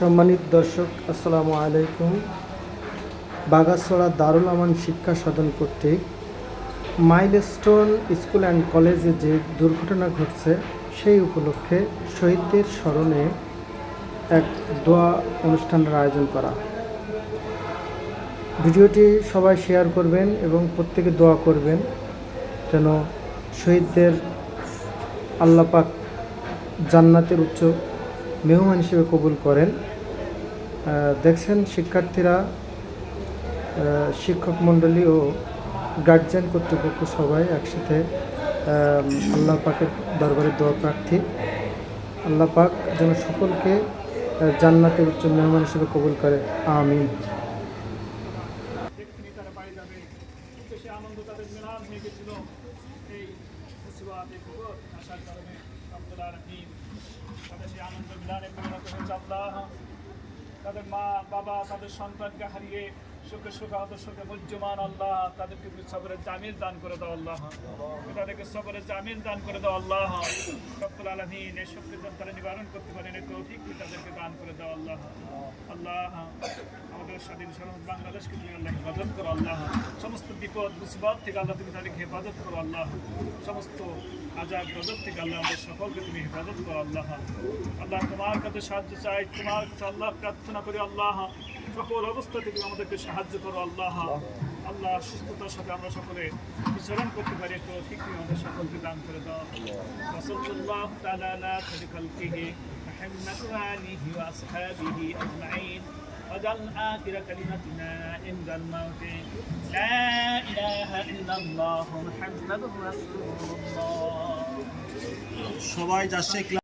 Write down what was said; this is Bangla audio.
সম্মানিত দর্শক, আসসালামু আলাইকুম। বাগাছড়া দারুল আমান শিক্ষা সদন কর্তৃক মাইলস্টোন স্কুল অ্যান্ড কলেজে যে দুর্ঘটনা ঘটছে, সেই উপলক্ষে শহীদদের স্মরণে এক দোয়া অনুষ্ঠানের আয়োজন করা। ভিডিওটি সবাই শেয়ার করবেন এবং প্রত্যেকে দোয়া করবেন যেন শহীদদের আল্লাপাক জান্নাতের উচ্চ মেহমান হিসেবে কবুল করেন। দেখছেন শিক্ষার্থীরা শিক্ষক মণ্ডলী ও গার্জিয়ান কর্তৃপক্ষ সবাই একসাথে আল্লাহ পাকের দরবারে দোয়া প্রার্থী। আল্লাহ পাক যেন সকলকে জান্নাতের উচ্চ মেহমান হিসেবে কবুল করে। আমিন। আনন্দ তাদের হয়ে গেছিল এই আসার কারণে আব্দুল আলমিন পরিণত আল্লাহ। তাদের মা, বাবা, তাদের সন্তানকে হারিয়ে সুখে হত সুখে মজ্জমান আল্লাহ তাদেরকে তুমি সবরের জামিন দান করে দাও আল্লাহ। তাদেরকে সবরের জামিন দান করে দাও আল্লাহ। সকল আলমিন এই শক্তি যেন তারা নিবারণ করতে পারেন, এই তাদেরকে দান করে দাও আল্লাহ। আল্লাহ। আমাদের স্বাধীন সরহদ বাংলাদেশকে তুমি আল্লাহ হেফাজত করো আল্লাহ সমস্ত বিপদ মুসিবত থেকে আল্লাহ তুমি তাদেরকে হেফাজত করো আল্লাহ সমস্ত আজাদ গজব থেকে আল্লাহ আমাদের সকলকে তুমি হেফাজত করো আল্লাহ আল্লাহ তোমার কাছে সাহায্য চাই তোমার কাছে আল্লাহ প্রার্থনা করি আল্লাহ সকল অবস্থা থেকে আমাদেরকে সাহায্য করো আল্লাহ আল্লাহ সুস্থতার সাথে আমরা সকলে বিচরণ করতে পারি তো ঠিক তুমি আমাদের সকলকে দান করে দাও রসল্লাহ তালা খালকিহি محمد وآله وأصحابه أجمعين واجعل آخر كلمتنا عند الموت لا إله إلا الله محمد رسول الله সবাই যাচ্ছে